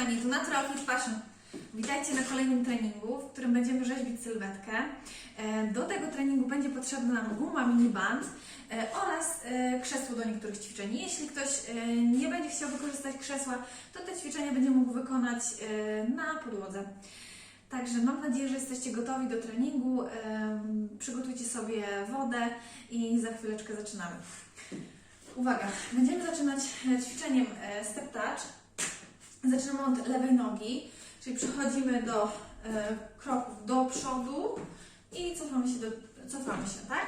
kochani, tu Natural Fit Fashion. Witajcie na kolejnym treningu, w którym będziemy rzeźbić sylwetkę. E, Do tego treningu będzie potrzebna nam guma mini band e, oraz e, krzesło do niektórych ćwiczeń. Jeśli ktoś nie będzie chciał wykorzystać krzesła, to te ćwiczenia będzie mógł wykonać na podłodze. Także mam nadzieję, że jesteście gotowi do treningu. Przygotujcie sobie wodę i za chwileczkę zaczynamy. Uwaga, będziemy zaczynać ćwiczeniem step touch. Zaczynamy od lewej nogi, czyli przechodzimy do e, kroków do przodu i cofamy się, do, cofamy się, tak?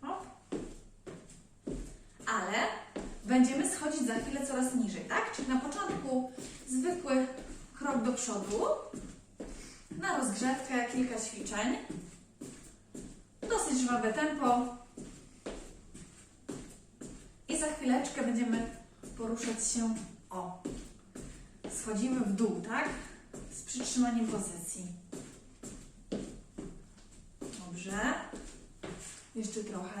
Hop. Ale będziemy schodzić za chwilę coraz niżej, tak? Czyli na początku zwykły krok do przodu, na rozgrzewkę kilka ćwiczeń, dosyć żwawe tempo i za chwileczkę będziemy poruszać się. Schodzimy w dół, tak? Z przytrzymaniem pozycji. Dobrze. Jeszcze trochę.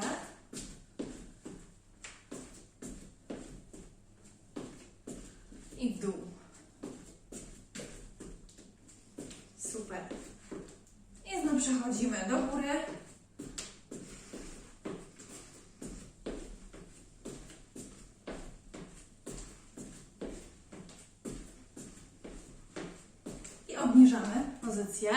I w dół. Super. I znów przechodzimy do góry. I obniżamy pozycję.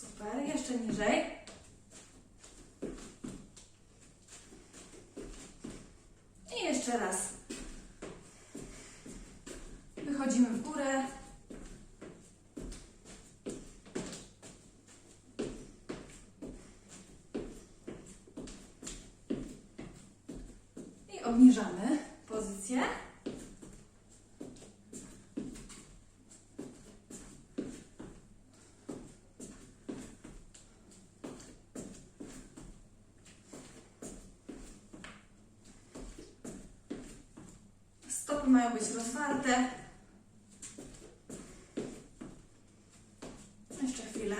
Super, jeszcze niżej. I jeszcze raz. Wychodzimy w górę. I obniżamy pozycję. Stopy mają być rozwarte. Jeszcze chwilę.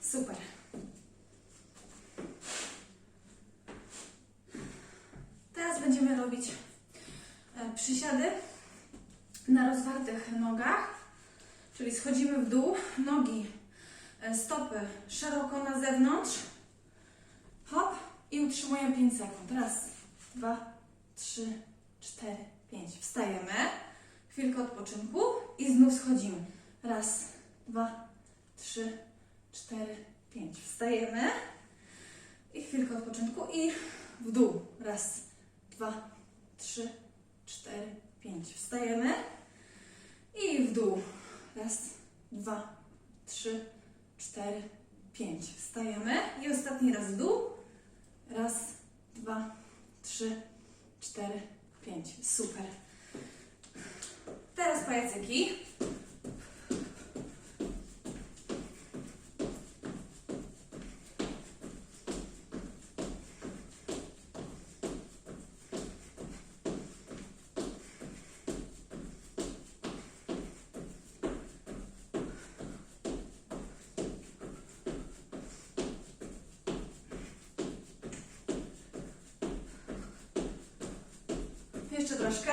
Super. Teraz będziemy robić e, przysiady na rozwartych nogach, czyli schodzimy w dół, nogi, e, stopy szeroko na zewnątrz, hop i utrzymujemy 5 sekund. Raz, dwa, trzy, cztery, pięć. Wstajemy, chwilkę odpoczynku i znów schodzimy. Raz, dwa, trzy, cztery, pięć. Wstajemy i chwilkę odpoczynku i w dół. Raz, dwa, trzy, cztery, pięć. Wstajemy i w dół. Raz, dwa, trzy, cztery, pięć. Wstajemy i ostatni raz w dół. Raz, dwa, trzy, cztery, pięć. Super. Teraz pajacyki. Jeszcze troszkę.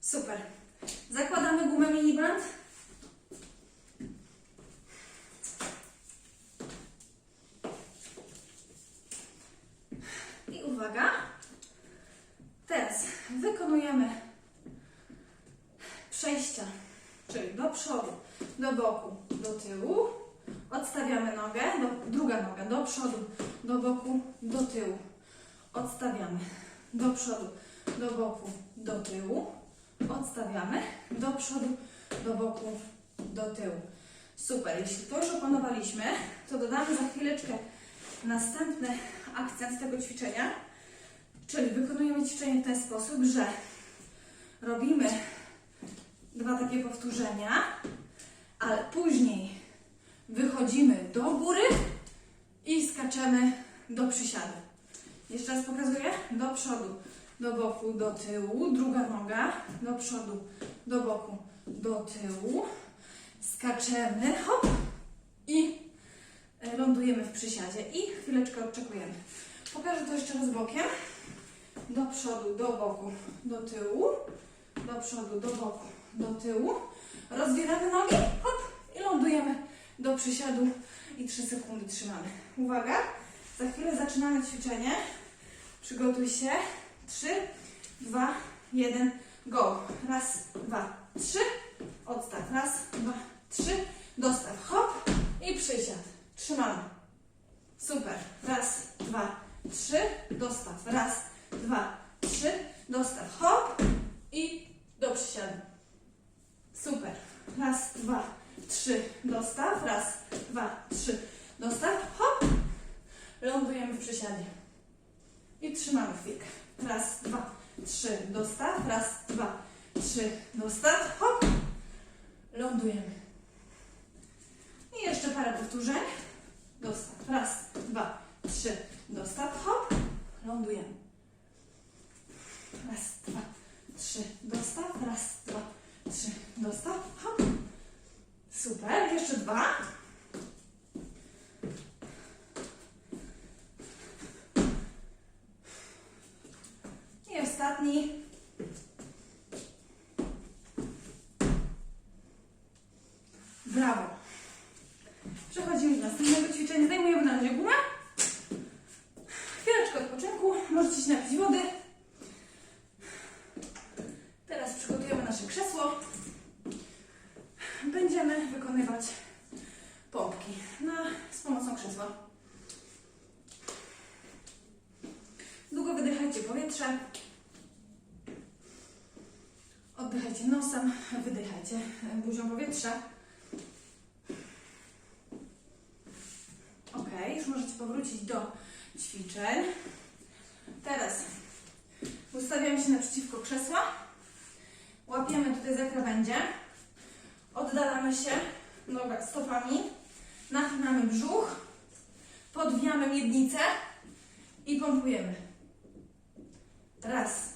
Super. Zakładamy gumę miniband. I uwaga. Teraz wykonujemy przejścia, czyli do przodu, do boku, do tyłu. Odstawiamy nogę, do, druga noga do przodu, do boku, do tyłu. Odstawiamy do przodu, do boku, do tyłu. Odstawiamy do przodu, do boku, do tyłu. Super, jeśli to już opanowaliśmy, to dodamy za chwileczkę następny akcent tego ćwiczenia, czyli wykonujemy ćwiczenie w ten sposób, że robimy dwa takie powtórzenia, ale później wychodzimy do góry i skaczemy do przysiadu. Jeszcze raz pokazuję. Do przodu, do boku, do tyłu. Druga noga. Do przodu, do boku, do tyłu. Skaczemy, hop i e, lądujemy w przysiadzie. I chwileczkę odczekujemy. Pokażę to jeszcze raz bokiem. Do przodu, do boku, do tyłu. Do przodu, do boku, do tyłu. Rozwieramy nogi, hop i lądujemy do przysiadu i 3 sekundy trzymamy. Uwaga, za chwilę zaczynamy ćwiczenie. Przygotuj się. 3, 2, 1, go. Raz, dwa, trzy. Odstaw. Raz, dwa, trzy. Dostaw. Hop i przysiad. Trzymamy. Super. Raz, dwa, trzy. Dostaw. Raz, dwa, trzy. Dostaw. Hop i do przysiadu. Super. Raz, dwa, trzy. Dostaw. Raz, dwa, trzy. Dostaw. Hop. Lądujemy w przysiadzie. I trzymamy chwilkę. Raz, dwa, trzy. Dostaw. Raz, dwa, trzy. Dostaw. Hop. Lądujemy. I jeszcze parę powtórzeń. Dostaw. Raz, dwa, trzy. Dostaw. Hop. Lądujemy. Raz, dwa, trzy. Dostaw. Raz, dwa, trzy. Dostaw. Hop. Super. Jeszcze dwa. I ostatni. Brawo. Przechodzimy do następnego ćwiczenia. Zdejmujemy na razie gumę. Chwileczkę odpoczynku. Możecie się napić wody. Teraz przygotujemy nasze krzesło. Będziemy wykonywać pompki na, z pomocą krzesła. Długo wydychajcie powietrze. Oddychajcie nosem, wydychajcie buzią powietrze. Ok, już możecie powrócić do ćwiczeń. Teraz ustawiamy się naprzeciwko krzesła. Łapiemy tutaj za krawędzie. Oddalamy się noga stopami. Nachylamy brzuch. Podwijamy miednicę i pompujemy. Raz,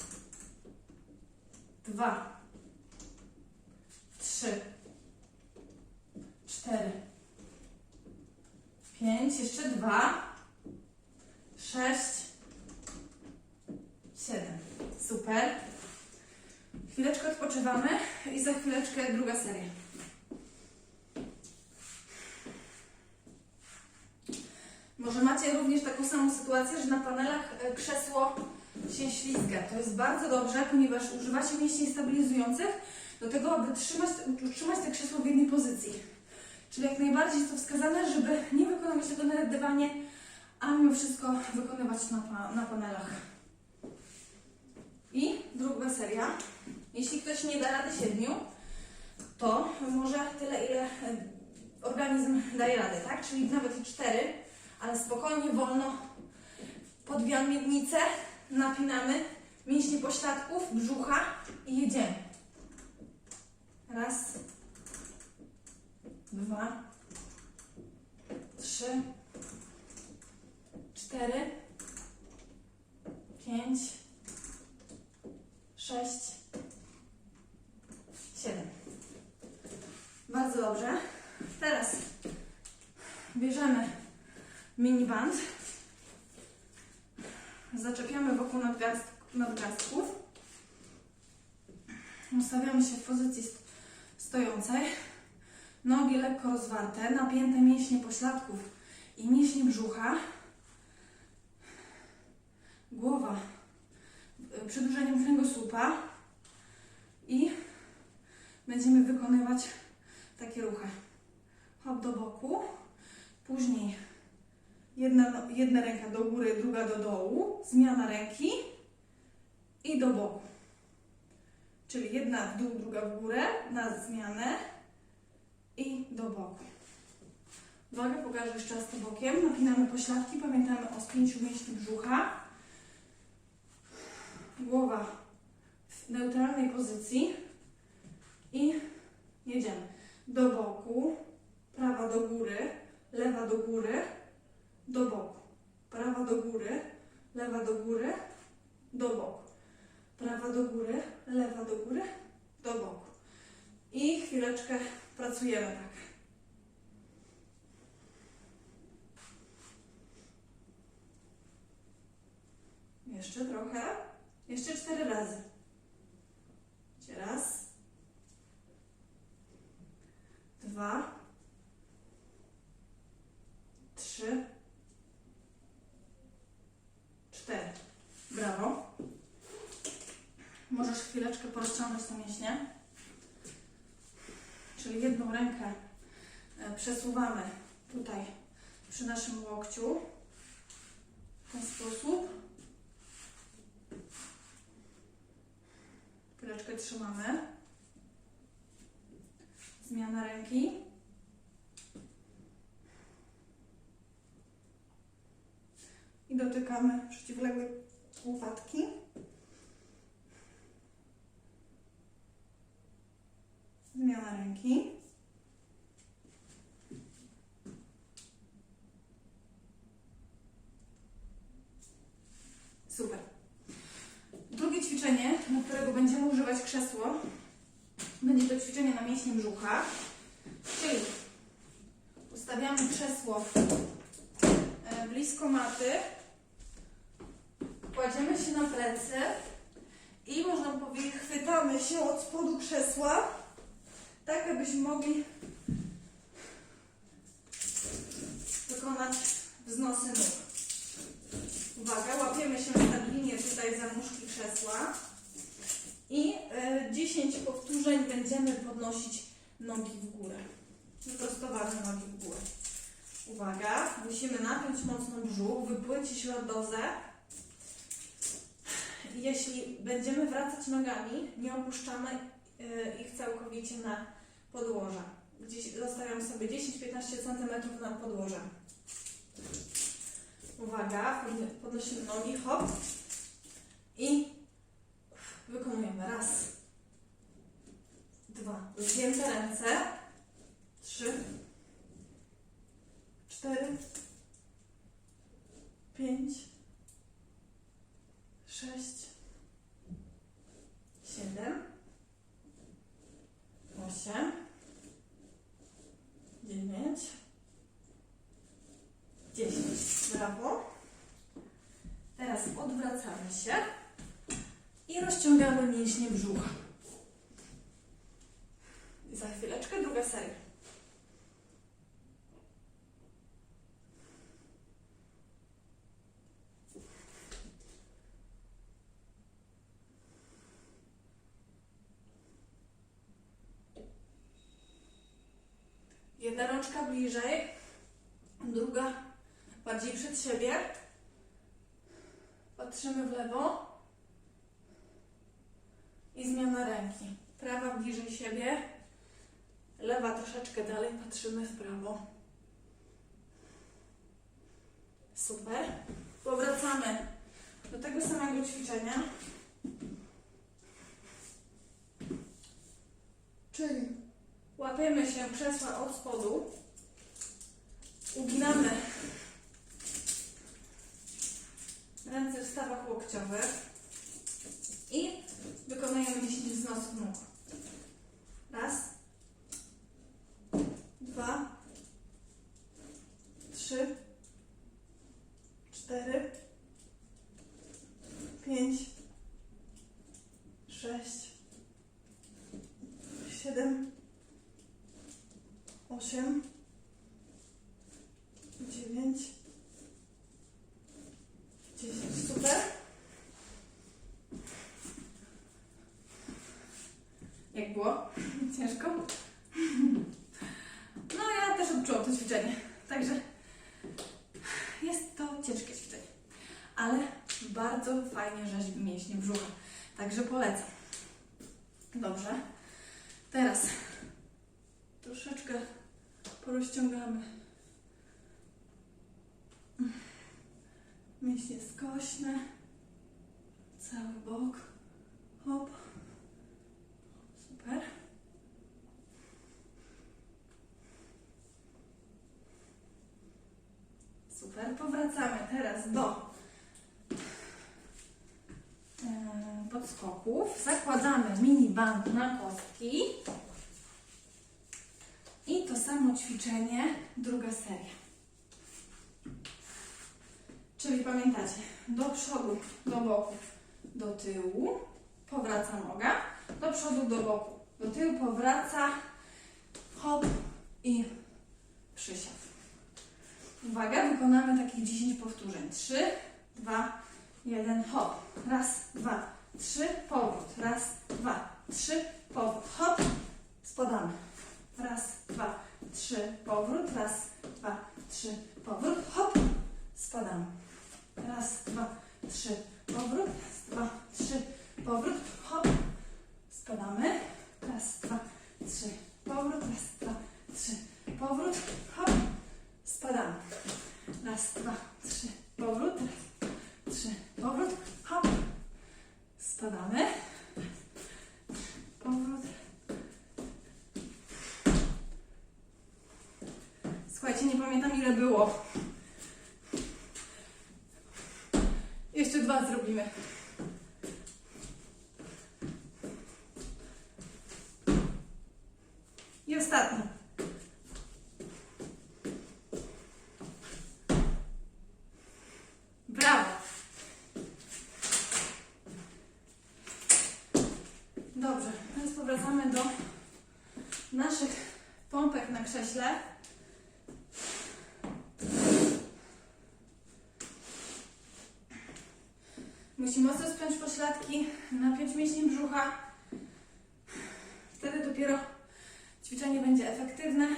dwa, trzy, cztery, pięć, jeszcze dwa, sześć, siedem. Super. Chwileczkę odpoczywamy i za chwileczkę druga seria. Może macie również taką samą sytuację, że na panelach e, krzesło się ślizga. To jest bardzo dobrze, ponieważ używacie mięśni stabilizujących do tego, aby trzymać, utrzymać te krzesło w jednej pozycji. Czyli jak najbardziej jest to wskazane, żeby nie wykonywać tego na dywanie, a mimo wszystko wykonywać na, na panelach. I druga seria. Jeśli ktoś nie da rady siedmiu, to może tyle, ile e, organizm daje radę, tak? Czyli nawet cztery, ale spokojnie, wolno podwijamy miednicę, napinamy mięśnie pośladków, brzucha i jedziemy. Raz, dwa, trzy, cztery, pięć, sześć, siedem. Bardzo dobrze. Teraz bierzemy miniband. Zaczepiamy wokół nadgarst, nadgarstków. Ustawiamy się w pozycji st- stojącej. Nogi lekko rozwarte, napięte mięśnie pośladków i mięśnie brzucha. Głowa y, przedłużeniem kręgosłupa i będziemy wykonywać takie ruchy. Hop do boku, później jedna, jedna ręka do góry, druga do dołu, zmiana ręki i do boku. Czyli jedna w dół, druga w górę, na zmianę i do boku. Uwaga, pokażę jeszcze raz to bokiem. Napinamy pośladki, pamiętamy o spięciu mięśni brzucha. Głowa w neutralnej pozycji i jedziemy do boku, prawa do góry, lewa do góry, do boku. Prawa do góry, lewa do góry, do boku. Prawa do góry, lewa do góry, do boku. I chwileczkę pracujemy tak. Jeszcze trochę. Jeszcze cztery razy. Raz. Dwa. Trzy. Cztery. Brawo. Możesz chwileczkę porozciągnąć te mięśnie. Czyli jedną rękę e, przesuwamy tutaj przy naszym łokciu. W ten sposób. Chwileczkę trzymamy. Zmiana ręki. I dotykamy przeciwległej łopatki. Zmiana ręki. Super. Drugie ćwiczenie, do którego będziemy używać krzesło, będzie to ćwiczenie na mięśnie brzucha. Czyli ustawiamy krzesło e, blisko maty, kładziemy się na plecy i można powiedzieć, chwytamy się od spodu krzesła, abyśmy mogli wykonać wznosy nóg. Uwaga, łapiemy się stabilnie tutaj za nóżki krzesła i e, 10 powtórzeń będziemy podnosić nogi w górę. Wyprostowane nogi w górę. Uwaga, musimy napiąć mocno brzuch, wypłycić lordozę. Jeśli będziemy wracać nogami, nie opuszczamy e, ich całkowicie na podłoże. Gdzieś zostawiam sobie 10-15 cm na podłoże. Uwaga, podno- podnosimy nogi, hop i wykonujemy. Raz, dwa, zgięte ręce, trzy, cztery, pięć, sześć, siedem, osiem, dziewięć, 10. Brawo. Teraz odwracamy się i rozciągamy mięśnie brzucha. Za chwileczkę druga seria. Jedna rączka bliżej, druga bardziej przed siebie. Patrzymy w lewo i zmiana ręki. Prawa bliżej siebie, lewa troszeczkę dalej, patrzymy w prawo. Super. Powracamy do tego samego ćwiczenia. Czyli łapiemy się krzesła od spodu, uginamy ręce w stawach łokciowych i wykonujemy 10 wznosów. Raz, mięśnie brzucha. Także polecam. Dobrze. Teraz troszeczkę porozciągamy mięśnie skośne, cały bok. Hop. Super. Super. Powracamy teraz do podskoków. Zakładamy mini band na kostki. I to samo ćwiczenie, druga seria. Czyli pamiętacie, do przodu, do boku, do tyłu, powraca noga, do przodu, do boku, do tyłu, powraca, hop i przysiad. Uwaga, wykonamy takich 10 powtórzeń. 3, 2, 1, hop. Raz, dwa, trzy, powrót. Raz, dwa, trzy, powrót. Hop, spadamy. Raz, dwa, trzy, powrót. Raz, dwa, trzy, powrót. Hop, spadamy. Raz, dwa, trzy, powrót. Raz, dwa, trzy, powrót. Hop, spadamy. Raz, dwa, trzy, powrót. Raz, dwa, trzy, powrót. Hop, spadamy. Raz, dwa, trzy, powrót. Raz, trzy, powrót. Hop, spadamy. Powrót. Słuchajcie, nie pamiętam ile było. Jeszcze dwa zrobimy. I ostatni. Brawo. Dobrze, teraz powracamy do naszych krześle. Musimy mocno spiąć pośladki, napiąć mięśnie brzucha. Wtedy dopiero ćwiczenie będzie efektywne.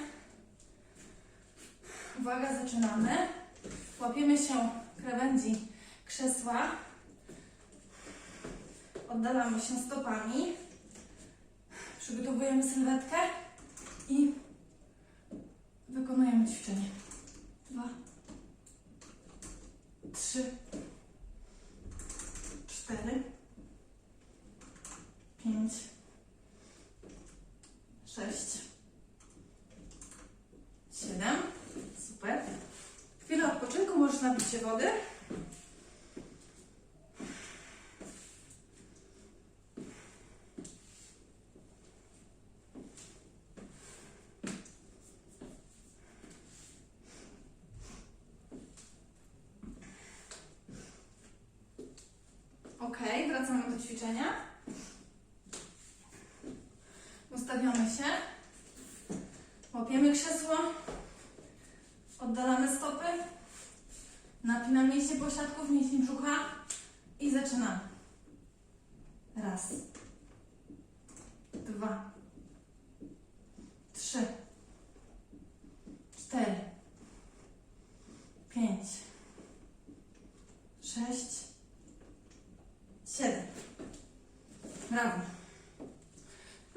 Uwaga, zaczynamy. Łapiemy się krawędzi krzesła. Oddalamy się stopami. Przygotowujemy sylwetkę i wykonujemy ćwiczenie. Dwa, trzy, cztery, pięć, sześć, siedem. Super. Chwilę odpoczynku, możesz napić się wody. Ok, wracamy do ćwiczenia. Ustawiamy się. Łapiemy krzesło. Oddalamy stopy. Napinamy mięśnie pośladków, mięśnie brzucha. I zaczynamy. Raz. Dwa. Trzy. Cztery. Pięć. Sześć. Siedem. Brawo.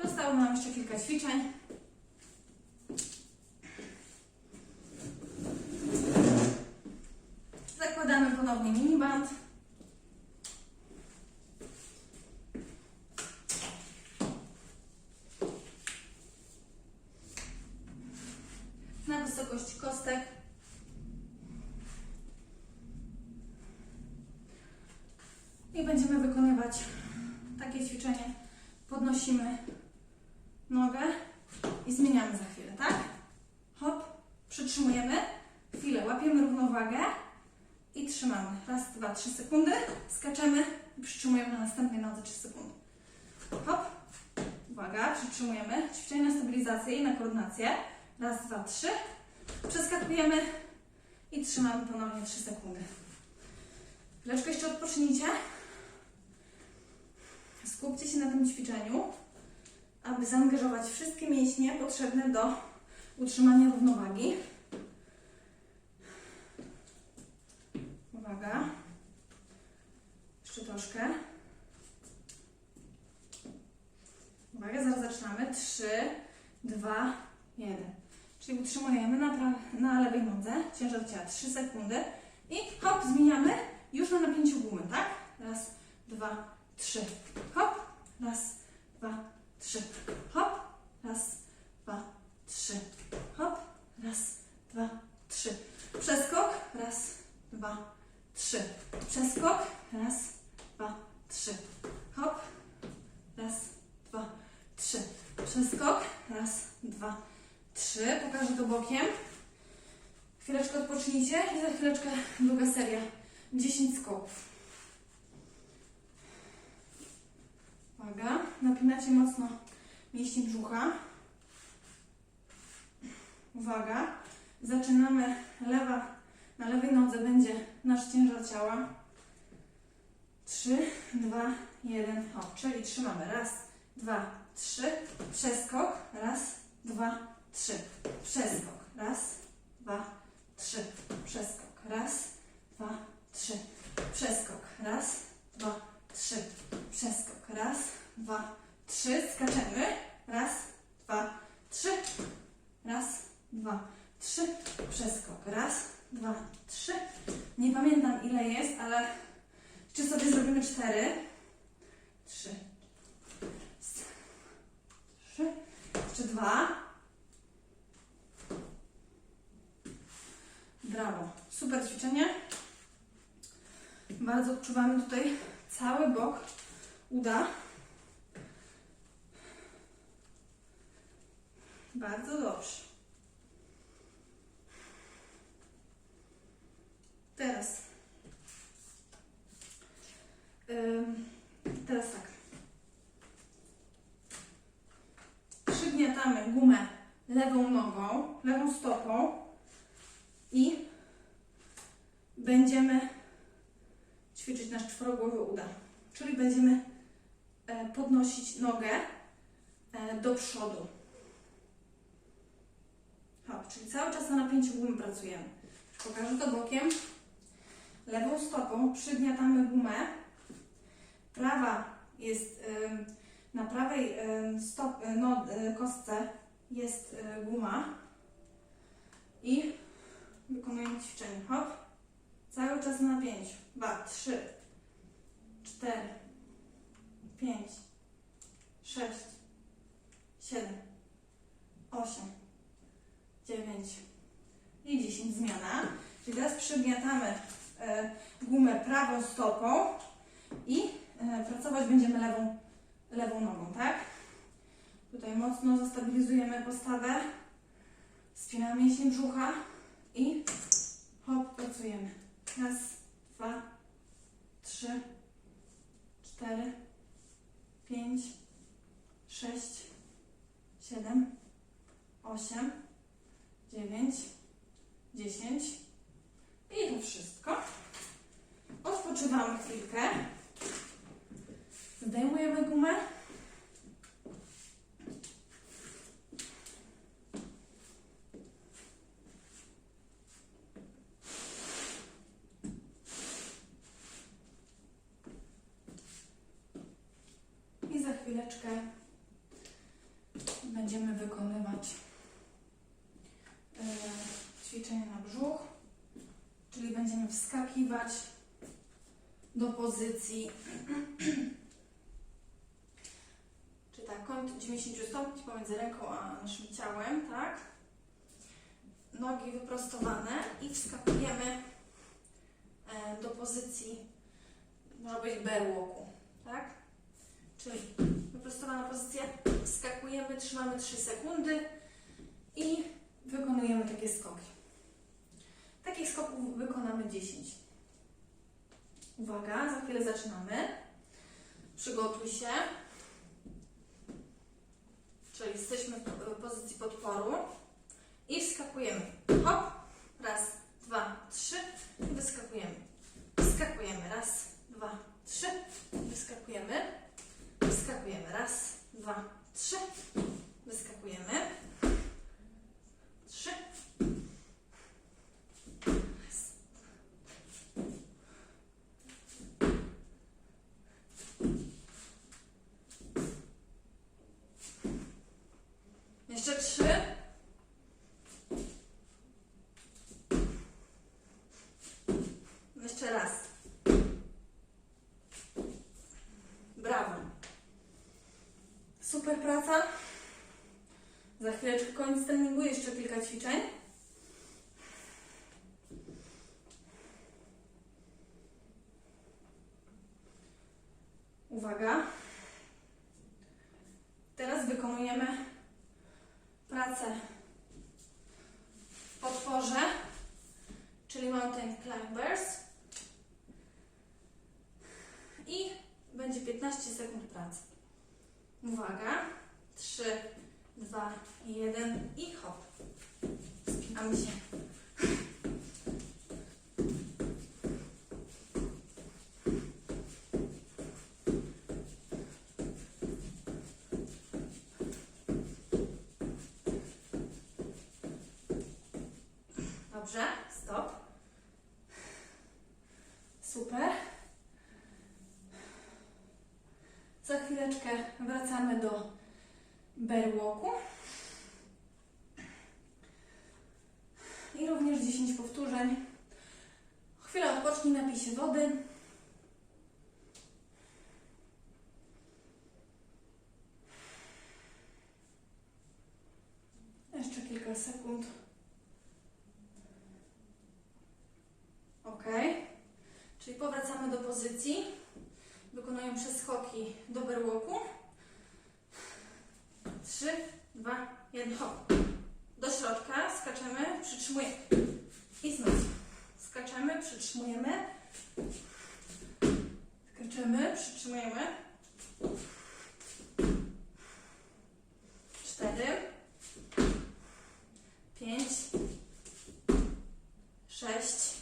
Zostało nam jeszcze kilka ćwiczeń. 3 sekundy, skaczemy i przytrzymujemy na następnej nodze 3 sekundy. Hop, uwaga, przytrzymujemy, ćwiczenie na stabilizację i na koordynację. Raz, dwa, trzy, przeskakujemy i trzymamy ponownie 3 sekundy. Chwileczkę jeszcze odpocznijcie. Skupcie się na tym ćwiczeniu, aby zaangażować wszystkie mięśnie potrzebne do utrzymania równowagi. Uwaga. Troszkę. Uwaga, zaraz zaczynamy. 3, 2, 1. Czyli utrzymujemy na, na lewej nodze ciężar ciała 3 sekundy i hop, zmieniamy już na napięciu gumy, tak? Raz, dwa, trzy. Hop, raz, dwa, trzy. Hop, raz, dwa, trzy. Hop, raz, dwa, trzy. Przeskok, raz, dwa, trzy. Dwa, trzy. Pokażę to bokiem. Chwileczkę odpocznijcie i za chwileczkę druga seria. 10 skoków. Uwaga, napinacie mocno mięśnie brzucha. Uwaga, zaczynamy lewa, na lewej nodze będzie nasz ciężar ciała. 3, 2, 1, hop, czyli trzymamy. Raz, dwa, trzy, przeskok. Raz, dwa, trzy, przeskok. Raz, dwa, trzy, przeskok. Raz, dwa, trzy, przeskok. Raz, dwa, trzy, przeskok. Raz, dwa, trzy, skaczemy. Raz, dwa, trzy, raz, dwa, trzy, przeskok. Raz, dwa, trzy. Nie pamiętam ile jest, ale czy sobie zrobimy cztery? Trzy. Trzy. Jeszcze dwa. Brawo. Super ćwiczenie. Bardzo odczuwamy tutaj cały bok uda. Bardzo dobrze. Teraz. Ym, teraz tak. Przygniatamy gumę lewą nogą, lewą stopą i będziemy ćwiczyć nasz czworogłowy uda. Czyli będziemy e, podnosić nogę e, do przodu. Hop, czyli cały czas na napięciu gumy pracujemy. Pokażę to bokiem. Lewą stopą przygniatamy gumę. Prawa jest na prawej stop, y, no, y, kostce jest y, guma i wykonujemy ćwiczenie. Hop. Cały czas na napięciu. Dwa, trzy, cztery, pięć, sześć, siedem, osiem, dziewięć i dziesięć. Zmiana. Czyli teraz przygniatamy e, gumę prawą stopą i e, pracować będziemy lewą, lewą nogą, tak? Tutaj mocno zastabilizujemy postawę, spinamy mięśnie brzucha i hop, pracujemy. Raz, dwa, trzy, cztery, pięć, sześć, siedem, osiem, dziewięć, dziesięć. I to wszystko. Odpoczywamy chwilkę. Zdejmujemy gumę. I za chwileczkę będziemy wykonywać e, ćwiczenie na brzuch, czyli będziemy wskakiwać do pozycji czy tak, kąt 90 stopni pomiędzy ręką a naszym ciałem, tak? Nogi wyprostowane i wskakujemy e, do pozycji, może być bear tak? Czyli wyprostowana pozycja, wskakujemy, trzymamy 3 sekundy i wykonujemy takie skoki. Takich skoków wykonamy 10. Uwaga, za chwilę zaczynamy. Przygotuj się. Czyli jesteśmy w pozycji podporu i wskakujemy. Hop, raz, dwa, trzy, wyskakujemy. Wskakujemy, raz, dwa, trzy, wyskakujemy. Wyskakujemy, raz, dwa, trzy, wyskakujemy. Trzy. Raz. Jeszcze trzy. Jeszcze raz. Brawo. Super praca. Za chwileczkę treningu, jeszcze kilka ćwiczeń. Dobrze, stop. Super. Za chwileczkę wracamy do berłoku. I również 10 powtórzeń. Chwilę odpocznij, napij się wody. Jeszcze kilka sekund. Ok. Czyli powracamy do pozycji. Wykonuję przeskoki do berłoku. 3, 2, 1, hop. Do środka, skaczemy, przytrzymujemy. I znów. Skaczemy, przytrzymujemy. Skaczemy, przytrzymujemy. 4, 5, 6,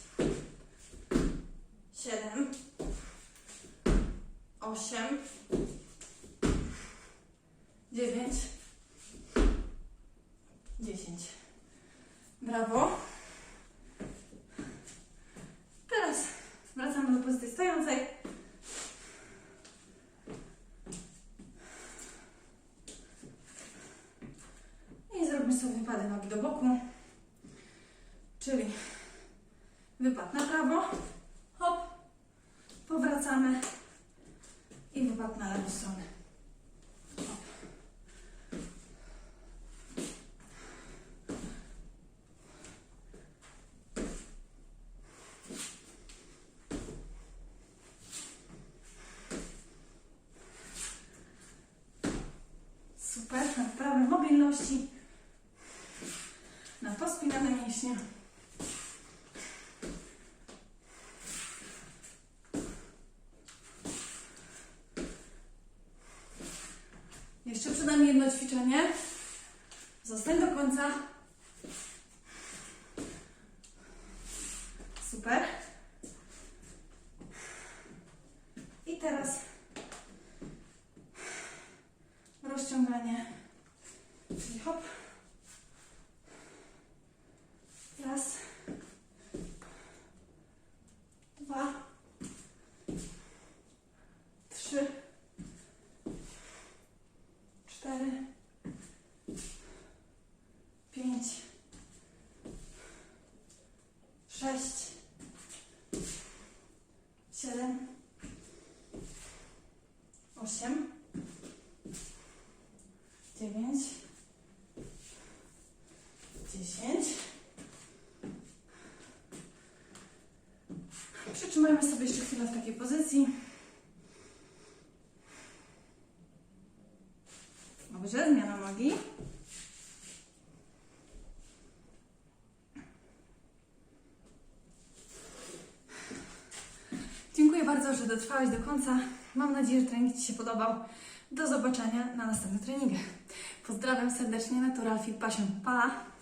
7, 8, 9, 10. Brawo. Teraz wracamy do pozycji stojącej. I zróbmy sobie wypady nogi do boku. Czyli wypad na prawo, hop, powracamy. I wypad na lewą stronę. Super, na wprawę mobilności, na pospinane mięśnie. Jeszcze przed nami jedno ćwiczenie. Zostań do końca. Super. I teraz rozciąganie. Czyli hop. Raz. Dwa. Trzy. Cztery. Pięć. Sześć. Siedem. Osiem. Dziewięć. Dziesięć. Przytrzymajmy sobie jeszcze chwilę w takiej pozycji. Dobrze, zmiana nogi. Dziękuję bardzo, że dotrwałeś do końca. Mam nadzieję, że trening Ci się podobał. Do zobaczenia na następnych treningach. Pozdrawiam serdecznie, Natural Fit Passion. Pa!